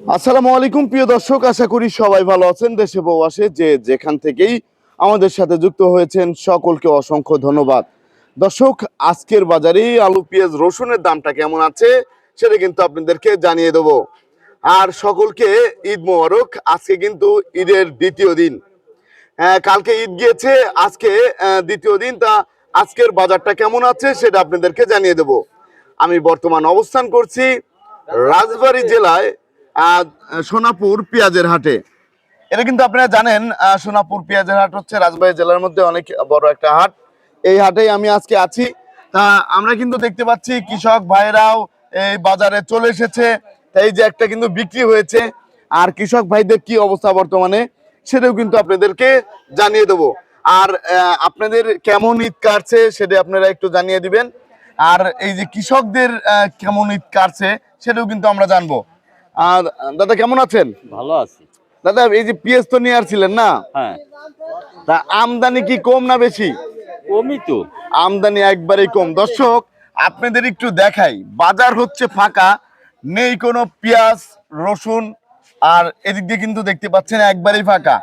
আসসালামু আলাইকুম প্রিয় দর্শক আশা করি সবাই ভালো আছেন দেশে আসে যে যেখান থেকেই আমাদের সাথে যুক্ত হয়েছেন সকলকে অসংখ্য ধন্যবাদ। দর্শক আজকের বাজারে আলু পেঁয়াজ রসুনের দামটা কেমন আছে সেটা কিন্তু আপনাদেরকে জানিয়ে দেবো। আর সকলকে ঈদ মোবারক আজকে কিন্তু ঈদের দ্বিতীয় দিন। হ্যাঁ, কালকে ঈদ গিয়েছে আজকে দ্বিতীয় দিন তা আজকের বাজারটা কেমন আছে সেটা আপনাদেরকে জানিয়ে দেব। আমি বর্তমান অবস্থান করছি রাজবাড়ী জেলায় সোনাপুর পেঁয়াজের হাটে। এটা কিন্তু আপনারা জানেন সোনাপুর পেঁয়াজের হাট হচ্ছে রাজবাড়ী জেলার মধ্যে অনেক বড় একটা হাট। এই হাটেই আমি আজকে আছি। তা আমরা কিন্তু দেখতে পাচ্ছি কৃষক ভাইরাও এই বাজারে চলে এসেছে। এই যে একটা কিন্তু বিক্রি হয়েছে। আর কৃষক ভাইদের কি অবস্থা বর্তমানে, সেটাও কিন্তু আপনাদেরকে জানিয়ে দেবো। আর আপনাদের কেমন ঈদ কাটছে সেটা আপনারা একটু জানিয়ে দিবেন। আর এই যে কৃষকদের কেমন ঈদ কাটছে সেটাও কিন্তু আমরা জানব। আর দাদা কেমন আছেন? ভালো আছি। দাদা এই যে পেঁয়াজ তো নিয়ে আসছিলেন না? হ্যাঁ। তা আমদানি কি কম না বেশি? কমই তো। আমদানি একবারেই কম। দর্শক আপনাদের একটু দেখাই। বাজার হচ্ছে ফাঁকা নেই কোনো পেঁয়াজ রসুন আর এদিক দিয়ে কিন্তু দেখতে পাচ্ছেন একবারেই ফাঁকা।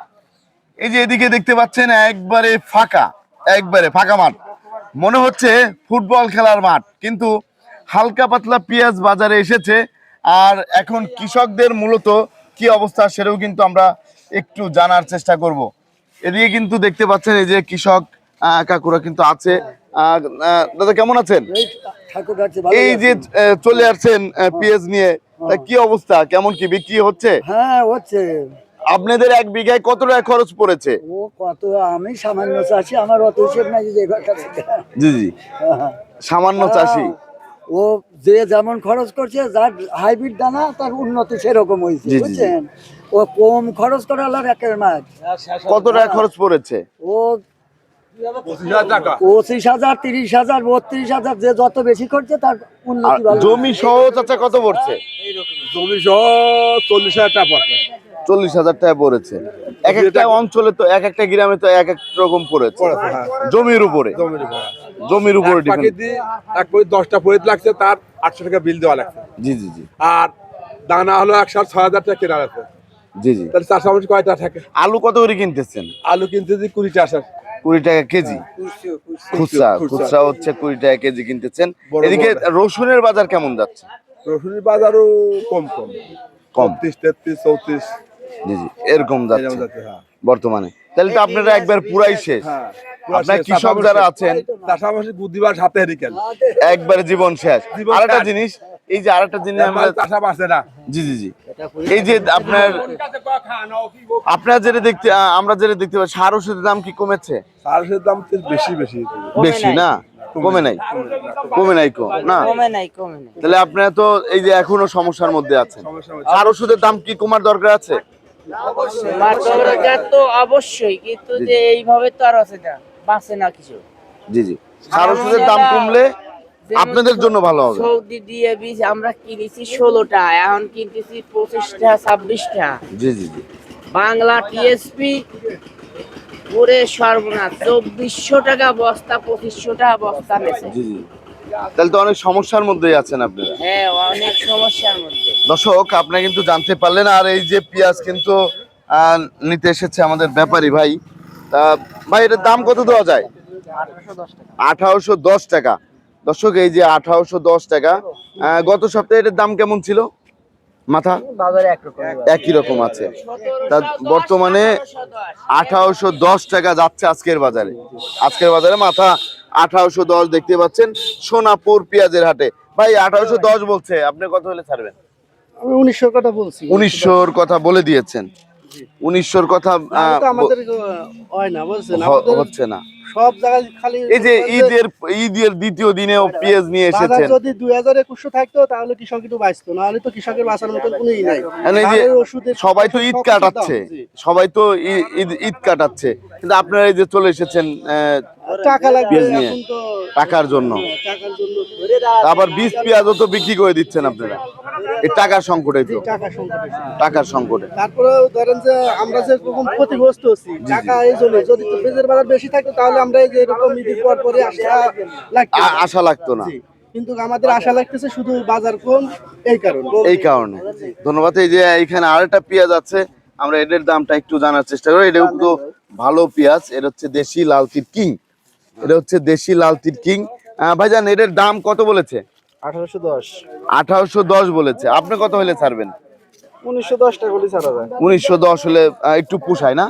এই যে এদিকে দেখতে পাচ্ছেন একবারে ফাঁকা একবারে ফাঁকা মাঠ। মনে হচ্ছে ফুটবল খেলার মাঠ কিন্তু হালকা পাতলা পেঁয়াজ বাজারে এসেছে। আর এখন কৃষকদের মূলত কি অবস্থা সেটাও কিন্তু আমরা একটু জানার চেষ্টা করব। এদিকে কিন্তু দেখতে পাচ্ছেন এই যে কৃষক কাকুরা কিন্তু আছে। দাদা কেমন আছেন? এই যে চলে আসছেন আহ, পেঁয়াজ নিয়ে। তা কি অবস্থা? কেমন কি বিক্রি হচ্ছে? হ্যাঁ হচ্ছে। আপনাদের এক বিঘায় কত টাকা খরচ পড়েছে? ও কত? আমি সামান্য চাষি আমার অত হিসেব নাই যে জি জি। সামান্য চাষি। ও যে যেমন খরচ করছে যার হাইব্রিড দানা তার উন্নতি সেরকম হয়েছে। বুঝছেন? ও কম খরচ করে একের মাছ কত টাকা খরচ পড়েছে? ও পঁচিশ হাজার তিরিশ হাজার বত্রিশ হাজার যে যত বেশি করছে তার উন্নতি জমি সহ চাচা কত পড়ছে? জমি সহ চল্লিশ হাজার টাকা পড়ছে। চল্লিশ হাজার টাকা পড়েছে। এক একটা অঞ্চলে তো এক একটা গ্রামে তো এক এক রকম পড়েছে। পড়েছে, হ্যাঁ। জমির উপরে। জমির উপর। জমির উপরে এক দশটা পরিত লাগছে তার আটশো টাকা বিল দেওয়া লাগছে। জি জি জি। আর দানা হলো একশো ছয় হাজার টাকা কেনা লাগছে জি জি। তাহলে চারশো মানুষ কয়টা থাকে? আলু কত করে কিনতেছেন? আলু কিনতে কুড়ি আসে কুড়ি টাকা কেজি? খুচরা খুচরা হচ্ছে কুড়ি টাকা কেজি কিনতেছেন। এদিকে রসুনের বাজার কেমন যাচ্ছে? রসুনের বাজারও কম কম। কম। তিরিশ তেত্রিশ চৌত্রিশ। জি জি। এরকম যাচ্ছে এরকম যাচ্ছে। হ্যাঁ। বর্তমানে। তাহলে তো আপনারা একবার পুরাই শেষ। হ্যাঁ। আপনার কৃষক যারা আছেন চাষাবাসী বুদ্ধিবার সাথে হেরিকেল একবারে জীবন শেষ। আরেকটা জিনিস এই যে আরেকটা জিনিস আমরা চাষাবাস না। জি জি জি। এই যে আপনার আপনার যেটা দেখতে আমরা যেটা দেখতে পাই সার ওষুধের দাম কি কমেছে? সারের দাম তো বেশি বেশি। বেশি না? কমে নাই। কমে নাই কম না? কমে নাই কমে নাই। তাহলে আপনারা তো এই যে এখনও সমস্যার মধ্যে আছেন। সার ওষুধের দাম কি কমার দরকার আছে? তো অবশ্যই কিন্তু যে এইভাবে তো আর আছে না। বাঁচে না কিছু। জি জি। সার ওষুধের দাম কমলে আপনাদের জন্য ভালো হবে। সৌদি দিয়ে বীজ আমরা কিনেছি ষোলোটা এখন কিনতেছি পঁচিশটা ছাব্বিশটা। জি জি জি। বাংলা টিএসপি পুরে সর্বনাশ চব্বিশশো টাকা বস্তা পঁচিশশো টাকা বস্তা নেছে। জি জি। তাহলে তো অনেক সমস্যার মধ্যেই আছেন আপনারা। হ্যাঁ অনেক সমস্যার মধ্যে। দর্শক আপনারা কিন্তু জানতে পারলেন আর এই যে পেঁয়াজ কিন্তু নিতে এসেছে আমাদের ব্যাপারী ভাই। তা ভাই এটার দাম কত দেওয়া যায়? আঠারোশো দশ টাকা। দর্শক এই যে আঠারোশো দশ টাকা আহ, গত সপ্তাহে এটার দাম কেমন ছিল? মাথা? একই রকম আছে। তা বর্তমানে আঠারোশো দশ টাকা যাচ্ছে আজকের বাজারে। আজকের বাজারে মাথা আঠারোশো দশ দেখতে পাচ্ছেন সোনাপুর পেঁয়াজের হাটে। ভাই আঠারোশো দশ বলছে আপনি কত হলে ছাড়বেন? আমি উনিশশো কথা বলছি। উনিশশোর কথা বলে দিয়েছেন। উনিশশোর কথা হয় হচ্ছে না। সব জায়গায় খালি এই যে ঈদের ঈদের দ্বিতীয় দিনেও পেঁয়াজ নিয়ে এসেছেন। যদি দুই হাজার একুশশো থাকতো তাহলে কৃষক একটু বাঁচতো নাহলে তো কৃষকের বাঁচার মতো কোনো নাই। মানে এই যে সারের ওষুধের সবাই তো ঈদ কাটাচ্ছে সবাই তো ঈদ ঈদ কাটাচ্ছে। কিন্তু আপনারা এই যে চলে এসেছেন আহ, টাকা লাগবে। এখন তো টাকার জন্য। টাকার জন্য। আবার বীজ পেঁয়াজও তো বিক্রি করে দিচ্ছেন আপনারা। টাকার সংকটে তো। টাকার সংকটে। তারপরে ধরেন যে আমরা যে রকম ক্ষতিগ্রস্ত হচ্ছি টাকা এই জন্য যদি তো বাজার বেশি থাকতো তাহলে আমরা এই যে এরকম ঈদের পর পরে লাগতো আশা লাগতো না। কিন্তু আমাদের আশা লাগতেছে শুধু বাজার কম এই কারণে। এই কারণে। ধন্যবাদ। এই যে এখানে আরেকটা পেঁয়াজ আছে আমরা এটার দামটা একটু জানার চেষ্টা করি। এটা কিন্তু ভালো পেঁয়াজ। এটা হচ্ছে দেশি লাল তীর কিং। এটা হচ্ছে দেশি লাল তীর কিং। ভাইজান এটার দাম কত বলেছে? আঠারোশো দশ। আঠারোশো দশ বলেছে। আপনি কত হলে ছাড়বেন? উনিশশো দশ টাকা করে ছাড়া যায়। উনিশশো দশ হলে একটু পোষায় না?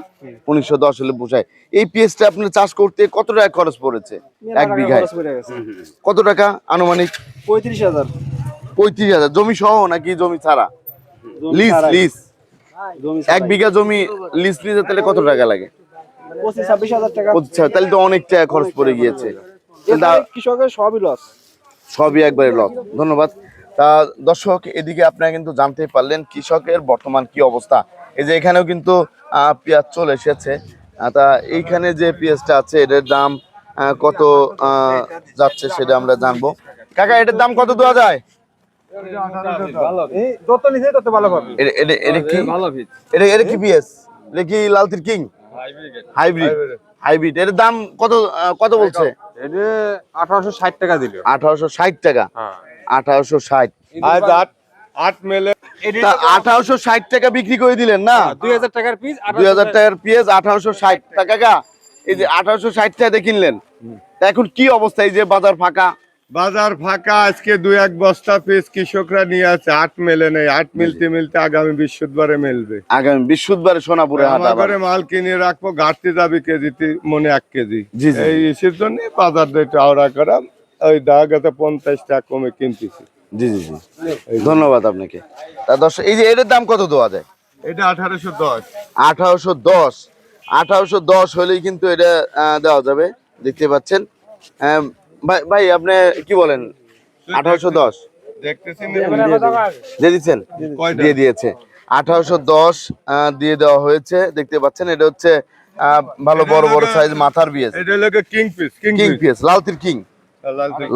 উনিশশো দশ হলে পোষায়। এই পেঁয়াজটা আপনার চাষ করতে কত টাকা খরচ পড়েছে? এক বিঘায়। কত টাকা আনুমানিক? পঁয়ত্রিশ হাজার। পঁয়ত্রিশ হাজার। জমি সহ নাকি জমি ছাড়া? লিজ লিজ এক বিঘা জমি লিজ নিতে তাহলে কত টাকা লাগে? পঁচিশ ছাব্বিশ হাজার টাকা। তাহলে তো অনেক টাকা খরচ পড়ে গিয়েছে। কৃষকের সবই লস সবই একবারে লস ধন্যবাদ। তা দর্শক এদিকে আপনারা কিন্তু জানতে পারলেন কৃষকের বর্তমান কি অবস্থা। এই যে এখানেও কিন্তু আহ, পেঁয়াজ চলে এসেছে। তা এইখানে যে পেঁয়াজটা আছে এটার দাম আহ, কত যাচ্ছে সেটা আমরা জানব। কাকা এটার দাম কত দেওয়া যায়? যত নিচে তত ভালো পাবে এটা- কি? এটা এটা কি পিএস এটা কি লালতির কিং? হাইব্রিড হাইব্রিড এর দাম কত আহ, কত বলছে? এটা আঠারোশো ষাট টাকা দিল। আজ আট আট মেলে। আঠারোশো ষাট টাকা বিক্রি করে দিলেন না? দুই হাজার টাকার পিস দুই হাজার টাকার আঠারোশো ষাট টাকা এই যে আঠারোশো ষাট টাকা কিনলেন। এখন কি অবস্থা? এই যে বাজার ফাঁকা। বাজার ফাঁকা আজকে দু এক বস্তা পিস কৃষকরা নিয়ে আছে আট মেলে নেই আট মিলতে মিলতে আগামী বৃহস্পতিবারে মেলবে। আগামী বৃহস্পতিবারে সোনাপুরে হাট আবার। আমাদের মাল কিনে রাখব ঘাটতি যাবে কেজিতে মনে এক কেজি। এই ইসের জন্য বাজার রেট আওড়া করা ওই দেখা গেছে পঞ্চাশ টাকা কমে কিনতেছি। জি জি জি। ধন্যবাদ আপনাকে। তা দশ এই যে এটার দাম কত দেওয়া যায়? এটা আঠারোশো দশ। আঠারোশো দশ। আঠারোশো দশ হলেই কিন্তু এটা দেওয়া যাবে। দেখতে পাচ্ছেন ভাই ভাই আপনি কি বলেন? আঠারোশো দশ। দিয়ে দিচ্ছেন? দিয়ে দিয়েছে। আঠারোশো দশ দিয়ে দেওয়া হয়েছে। দেখতে পাচ্ছেন এটা হচ্ছে আহ, ভালো বড় বড় সাইজ মাথার লোকে কিং পিস কিং পিস পিএস লালতির কিং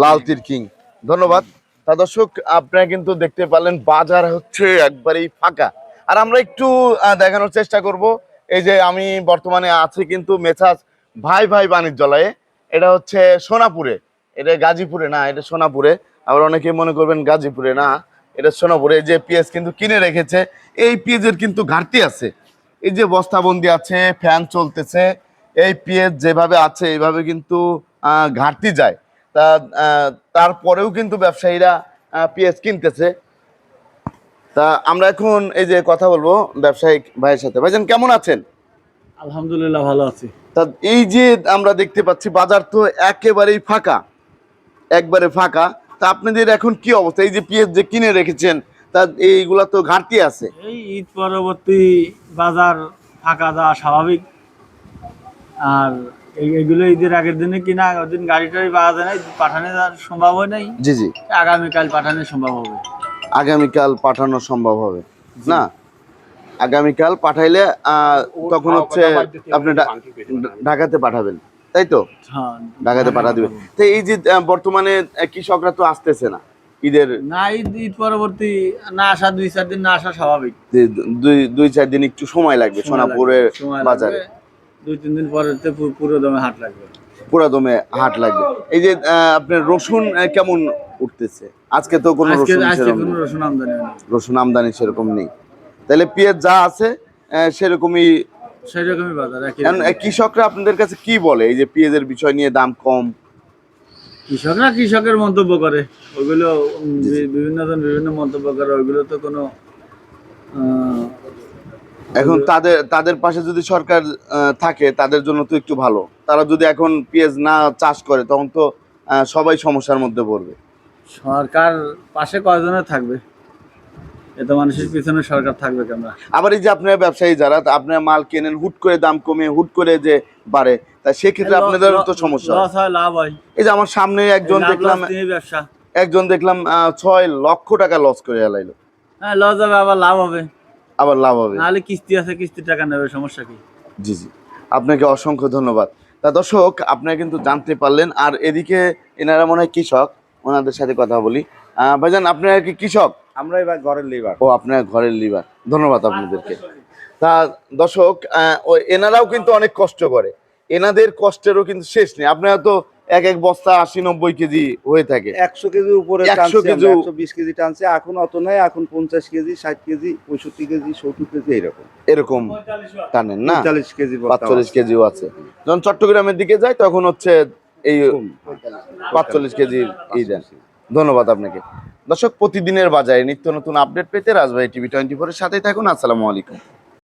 লাল তীর কিং ধন্যবাদ। তা দর্শক আপনারা কিন্তু দেখতে পারলেন বাজার হচ্ছে একবারেই ফাঁকা। আর আমরা একটু আহ, দেখানোর চেষ্টা করব। এই যে আমি বর্তমানে আছি কিন্তু মেছাজ ভাই ভাই বাণিজ্যালয়ে। এটা হচ্ছে সোনাপুরে। এটা গাজীপুরে না এটা সোনাপুরে। আবার অনেকে মনে করবেন গাজীপুরে না এটা সোনাপুরে। যে পেঁয়াজ কিন্তু কিনে রেখেছে এই পেঁয়াজের কিন্তু ঘাটতি আছে। এই যে বস্তাবন্দি আছে ফ্যান চলতেছে এই পেঁয়াজ যেভাবে আছে এইভাবে কিন্তু ঘাটতি যায়। তা তারপরেও কিন্তু ব্যবসায়ীরা পেঁয়াজ কিনতেছে। তা আমরা এখন এই যে কথা বলব ব্যবসায়িক ভাইয়ের সাথে। ভাইজান কেমন আছেন? আলহামদুলিল্লাহ ভালো আছি। তা এই যে আমরা দেখতে পাচ্ছি বাজার তো একেবারেই ফাঁকা। একবারে ফাঁকা। তা আপনাদের এখন কি অবস্থা? এই যে পেঁয়াজ যে কিনে রেখেছেন তা এইগুলা তো ঘাটতি আছে। এই ঈদ পরবর্তী বাজার ফাঁকা দেওয়া স্বাভাবিক। আর এইগুলো ঈদের আগের দিনে কিনা ওদিন গাড়ি টাড়ি পাওয়া যায় নাই পাঠানো যাওয়ার সম্ভব হয় নাই। জি জি। আগামীকাল পাঠানো সম্ভব হবে। আগামীকাল পাঠানো সম্ভব হবে। না? আগামীকাল পাঠাইলে আহ, তখন হচ্ছে আপনি ঢাকাতে পাঠাবেন। তাই তো? হ্যাঁ ঢাকাতে পাঠা দিবেন তো এই যে বর্তমানে কৃষকরা তো আসতেছে না ঈদের। না ঈদ ঈদ পরবর্তী না আসা দুই চার দিন না আসা স্বাভাবিক। দুই দুই চার দিন একটু সময় লাগবে সোনাপুরের। বাজারে। দুই তিন দিন পরে পুরো দমে হাট লাগবে। পুরা দমে হাট লাগবে। এই যে আপনার রসুন কেমন উঠতেছে? আজকে তো কোনো রসুন। রসুন আমদানি রসুন আমদানি সেরকম নেই। তাহলে পেঁয়াজ যা আছে আহ, সেরকমই সেরকমই বাজার একই কৃষকরা আপনাদের কাছে কি বলে? এই যে পেঁয়াজের বিষয় নিয়ে দাম কম। কৃষকরা কৃষকের মন্তব্য করে। ওইগুলো বিভিন্ন জন বিভিন্ন মন্তব্য করে ওইগুলো তো কোনো এখন তাদের তাদের পাশে যদি সরকার থাকে তাদের জন্য তো একটু ভালো। তারা যদি এখন পেঁয়াজ না চাষ করে তখন তো সবাই সমস্যার মধ্যে পড়বে। সরকার পাশে কয়জনের থাকবে? এত মানুষের পিছনে সরকার থাকবে কেন আবার এই যে আপনার ব্যবসায়ী যারা আপনার মাল কেনেন হুট করে দাম কমে হুট করে যে বাড়ে তা সেক্ষেত্রে আপনাদের তো সমস্যা। লস হয় লাভ হয়। এই যে আমার সামনে একজন দেখলাম ব্যবসা। একজন দেখলাম ছয় লক্ষ টাকা লস করে এলাইলো। হ্যাঁ লস হবে আবার লাভ হবে। আবার লাভ হবে। নাহলে কিস্তি আছে কিস্তি টাকা নেবে সমস্যা কি? জি জি। আপনাকে অসংখ্য ধন্যবাদ। তা দর্শক আপনারা কিন্তু জানতে পারলেন আর এদিকে এনারা মনে হয় কৃষক ওনাদের সাথে কথা বলি। ভাইজান আপনারা কি কৃষক? আমরা এবার ঘরের লিভার ও আপনার ঘরের লিভার ধন্যবাদ আপনাদেরকে। তা দর্শক এনারাও কিন্তু অনেক কষ্ট করে। এনাদের কষ্টেরও কিন্তু শেষ নেই। আপনারা তো এক এক বস্তা আশি নব্বই কেজি হয়ে থাকে। একশো কেজি উপরে 100 টানছে কেজি। একশো বিশ কেজি টানছে। এখন অত নাই এখন পঞ্চাশ কেজি ষাট কেজি পঁয়ষট্টি কেজি সত্তর কেজি এরকম। এরকম টানেন না? চল্লিশ কেজি পাঁচচল্লিশ কেজিও আছে। যখন চট্টগ্রামের দিকে যায় তখন হচ্ছে এই পাঁচচল্লিশ কেজি এই দেন। ধন্যবাদ আপনাকে। দর্শক, প্রতিদিনের বাজারে নিত্য নতুন আপডেট পেতে রাজবাড়ি টিভি টোয়েন্টি ফোরের সাথে থাকুন। আসসালামু আলাইকুম।